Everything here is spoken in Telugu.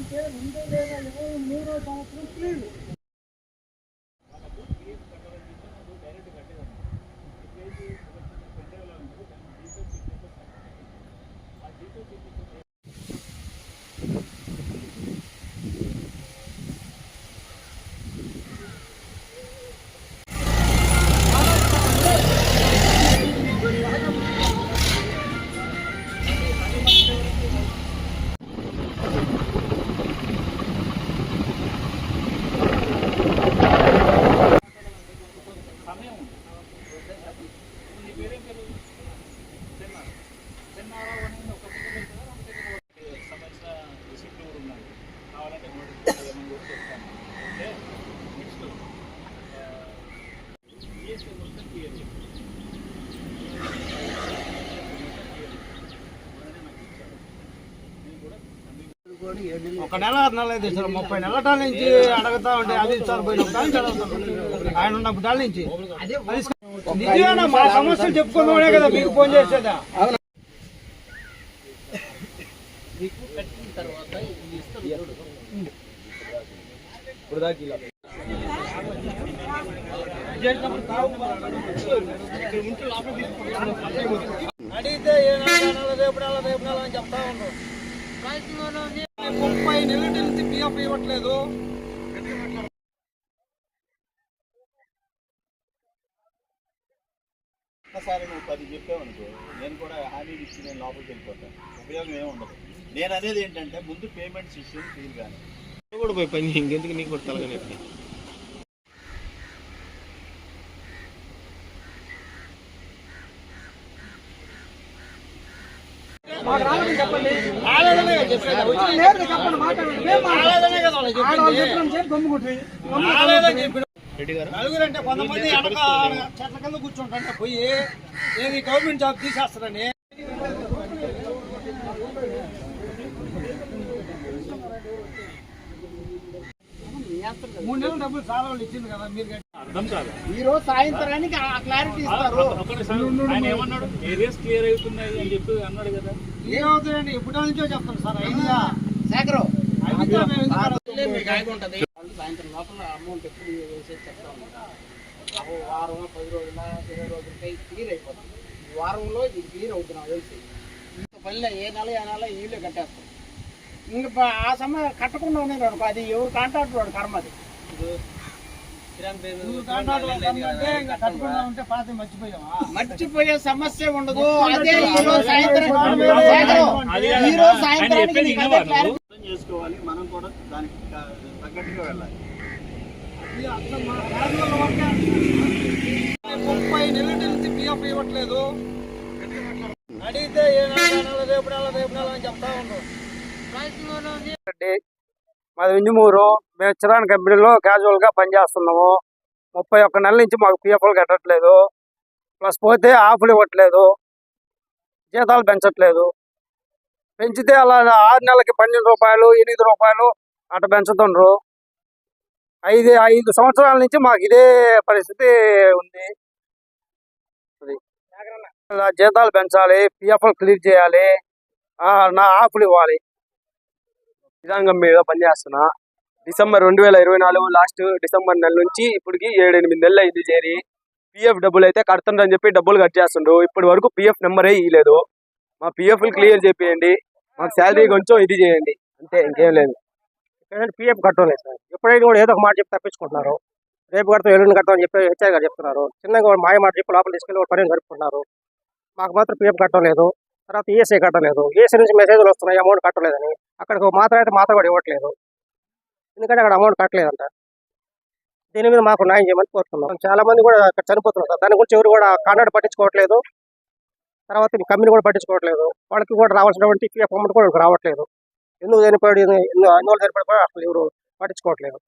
అంటే రెండు వేల ఇరవై మూడో సంవత్సరం క్లీన్ ఒక నెల అయితే సార్. ముప్పై నెలల నుంచి అడగతా ఉంటే అది సార్ పోయిన ఆయన ఉన్నప్పుడు దాని నుంచి. నిజమేనా? మా సమస్యలు చెప్పుకున్నాడే కదా మీకు ఫోన్ చేసేదా? మీకు కట్టిన తర్వాత. అడిగితే ఏ నెల, నెల, రేపు నెల రేపు నెల అని చెప్తా ఉండరు ముప్పై నెలల నుంచి పిఎఫ్ ఇవ్వట్లేదు. ఒక్కసారి నువ్వు పది చెప్పావనుకో నేను కూడా హామీ ఇచ్చి నేను లోపలికి వెళ్ళిపోతాను. ఉపయోగం ఏమి ఉండదు. నేను అనేది ఏంటంటే ముందు పేమెంట్ ఇష్యూ ఫీల్ కానీ కూడా పోయి పని ఇంకెందుకు నీకు కూడా తలగా మాకు రాలేదని చెప్పండి. నేరుగా చెప్పండి మాట్లాడండి. మేము కొంతమంది వెనక చెట్ల కింద కూర్చుంటారంటే పోయి ఏది గవర్నమెంట్ జాబ్ తీసేస్తారని? మూడు నెలలు డబ్బులు చాలా వాళ్ళు ఇచ్చింది కదా మీరు అర్థం కాదు ఈ రోజు సాయంత్రానికి ఆ క్లారిటీ ఇస్తారు. ఒక్కసారి ఆయన ఏమన్నాడు? ఏరియాస్ క్లియర్ అవుతున్నాయి అని చెప్పి అన్నాడు కదా. ఏమవుతుందండి? ఎప్పటి నుంచో చెప్తాను సార్ ఐదుగా శేఖరు సాయంత్రం లోపల అమౌంట్ ఎప్పుడు వేసేది చెప్తా వారం పది రోజుల ఇరవై రోజులకి క్లియర్ అయిపోతుంది. ఈ వారంలో ఇది క్లియర్ అవుతున్నాం తెలిసి. ఇంత పల్లె ఏ నెల ఏ నెల వీళ్ళే కట్టేస్తాం. ఇంకా ఆ సమయం కట్టకుండా అనుకో అది ఎవరు కాంట్రాక్ట్ వాడు కర్మ అది. మర్చిపోయే సమస్య ఉండదు. అదే ఈ రోజు సాయంత్రం. ఈ రోజు సాయంత్రానికి చేసుకోవాలి. మనం కూడా దానికి తగ్గట్టుగా వెళ్ళాలి. ముప్పై నెలల నుంచి పిఎఫ్ ఇవ్వట్లేదు. అడిగితే ఏ రేపు నెల రేపు నెల అని చెప్తా ఉండరు మాది వింజమూరు. మేము చిరాన్ కంపెనీలో క్యాజువల్గా పనిచేస్తున్నాము. ముప్పై ఒక్క నెలల నుంచి మాకు పిఎఫ్లు కట్టట్లేదు. ప్లస్ పోతే ఆఫ్లు ఇవ్వట్లేదు. జీతాలు పెంచట్లేదు. పెంచితే అలా ఆరు నెలలకి పన్నెండు రూపాయలు ఎనిమిది రూపాయలు అట్ట పెంచుతుండ్రు. ఐదు ఐదు సంవత్సరాల నుంచి మాకు ఇదే పరిస్థితి ఉంది. జీతాలు పెంచాలి పిఎఫ్లు క్లియర్ చేయాలి. ఆ, నా ఆఫ్లు ఇవ్వాలి. శ్రీరంగం మీద పనిచేస్తున్నా. డిసెంబర్ రెండు వేల ఇరవై నాలుగు లాస్ట్ డిసెంబర్ నెల నుంచి ఇప్పటికి ఏడు ఎనిమిది నెలలు అయింది చేరి పిఎఫ్ డబ్బులు అయితే కడుతుండ్రని చెప్పి డబ్బులు కట్ చేస్తుండ్రు. ఇప్పటి వరకు పిఎఫ్ నెంబరే ఇవ్వలేదు మా పిఎఫ్ క్లియర్ చేపియండి. మాకు శాలరీ కొంచెం ఇది చేయండి. అంతే ఇంకేం లేదు. పిఎఫ్ కట్టలేదు సార్. ఎప్పుడైనా కూడా ఏదో ఒక మాట చెప్పి తప్పించుకుంటున్నారు. రేపు కడతాం ఎల్లుండి కడతాం అని చెప్పి హెచ్ఐ గారు చెప్తున్నారు. చిన్నగా మాయ మాట చెప్పి లోపల తీసుకెళ్ళి ఒక పని గడుపుతున్నారు మాకు మాత్రం పిఎఫ్ కట్టలేదు. తర్వాత ఈఎస్ఐ కట్టలేదు. ఈఎస్ఐ నుంచి మెసేజ్లు వస్తున్నాయి. అమౌంట్ కట్టలేదని. అక్కడికి ఒక మాత్రం అయితే మాత్రం కూడా ఇవ్వట్లేదు. ఎందుకంటే అక్కడ అమౌంట్ కట్టలేదంట. దీని మీద మాకు న్యాయం చేయమని కోరుతున్నాం. చాలా మంది కూడా అక్కడ చనిపోతున్నారు సార్. దాని గురించి ఎవరు కూడా కాంట్రాక్ట్ పట్టించుకోవట్లేదు. తర్వాత మీ కంపెనీ కూడా పట్టించుకోవట్లేదు. వాళ్ళకి కూడా రావాల్సినటువంటి పిఎఫ్ అమౌంట్ కూడా రావట్లేదు. ఎందుకు చనిపోయాడు? ఎన్నో ఎన్ని చనిపోయాడు కూడా అసలు ఎవరు పట్టించుకోవట్లేదు.